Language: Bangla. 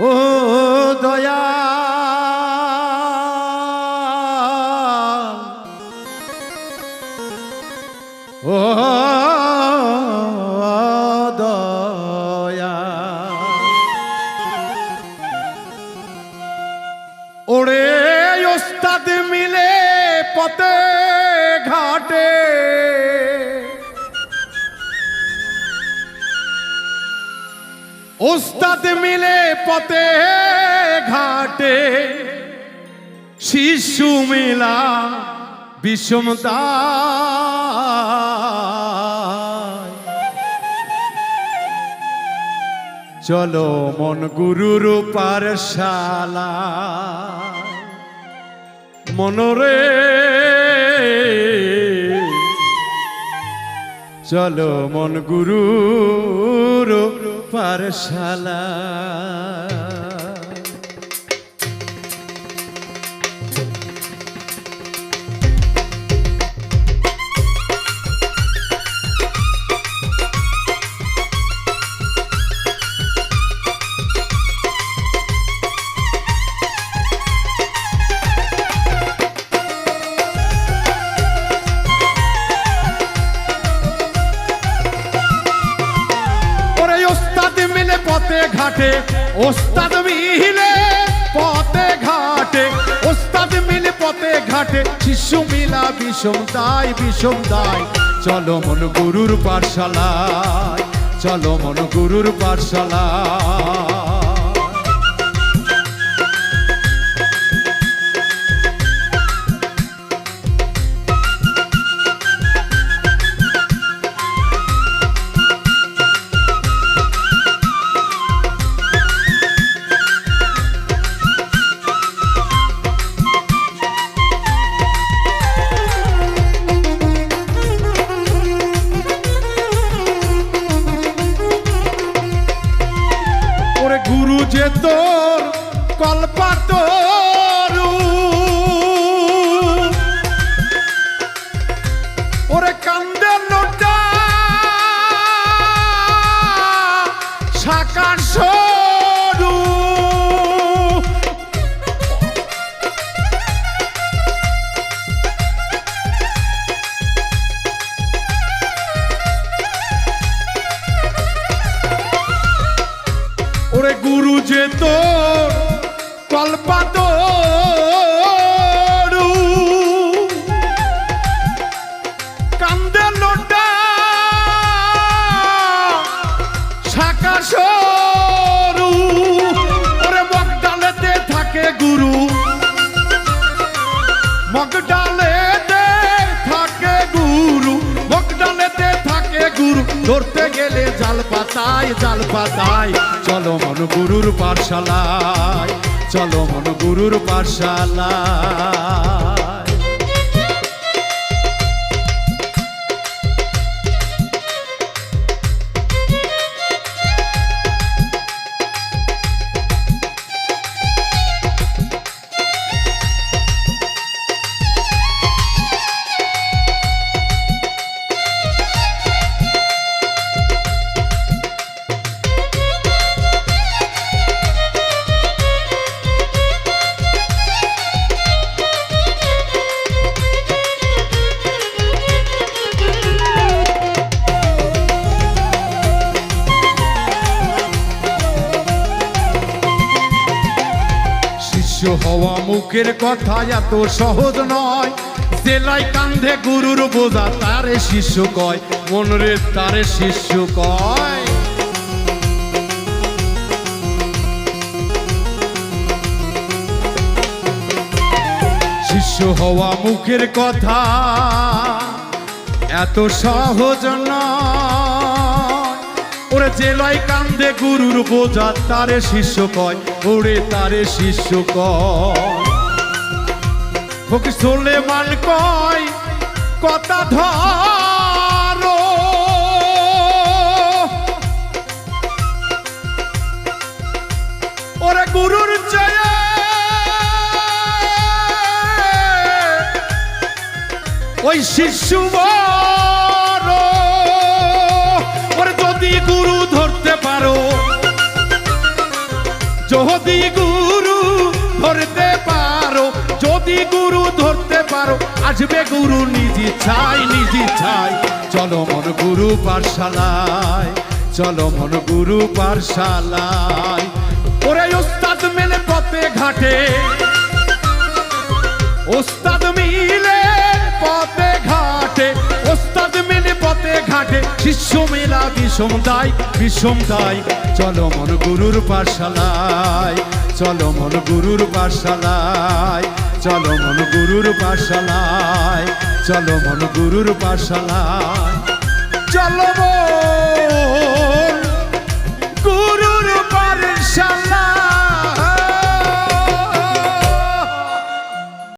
ও দয়া ও দয়া ওরে ওস্তাদ মিলে পথে ঘাটে ওস্তাদ মিলে পথে ঘাটে শিশু মেলা বিষমতা চলো মন গুরুর পারশালা মনরে চলো মন গুরু পারশালা ঘাটে, ওস্তাদ মিলে পথে ঘাটে, ওস্তাদ মিলে পথে ঘাটে, শিশু মিলা বিষম দায় বিষম দায়। চলো মন গুরুর পাঠশালায়, চলো মন গুরুর পাঠশালায়। যে তোর কল্পা ওরে গুরু যে তোর তো কান্দে লোটা শাখা পাতায় জাল পাতায় চলো মন গুরুর পাঠশালায় চলো মন গুরুর পাঠশালায়। শিষ্য হওয়া মুখের কথা এত সহজ নয়। জেলায় কান্ধে গুরুর বোঝা তারে শিষ্য কয় মনরে তারে শিষ্য কয়। শিষ্য হওয়া মুখের কথা এত সহজ নয়। ওরে জেলায় কান্দে গুরুর বোঝা, তারে শিষ্য কয়, ওরে তারে শিষ্য কয়। ফকির চলে মান কয়, কথা ধরো। ওরে গুরুর ওই শিশু বড় যদি গুরু ধরতে পারো, আসবে গুরু নিজি ছাই নিজি ছাই চলো মন গুরু পাঠশালায়, চলো মন গুরু পাঠশালায়। ওরে ওস্তাদ মেলে পথে ঘাটে, ওস্তাদ শিষ্য মেলা বিষম দায় বিষম দায় চলো মন গুরুর পাঠশালায়, চলো মন গুরুর পাঠশালায়, চলো মন গুরুর পাঠশালায়, চলো মন গুরুর পাঠশালায়। চলো মন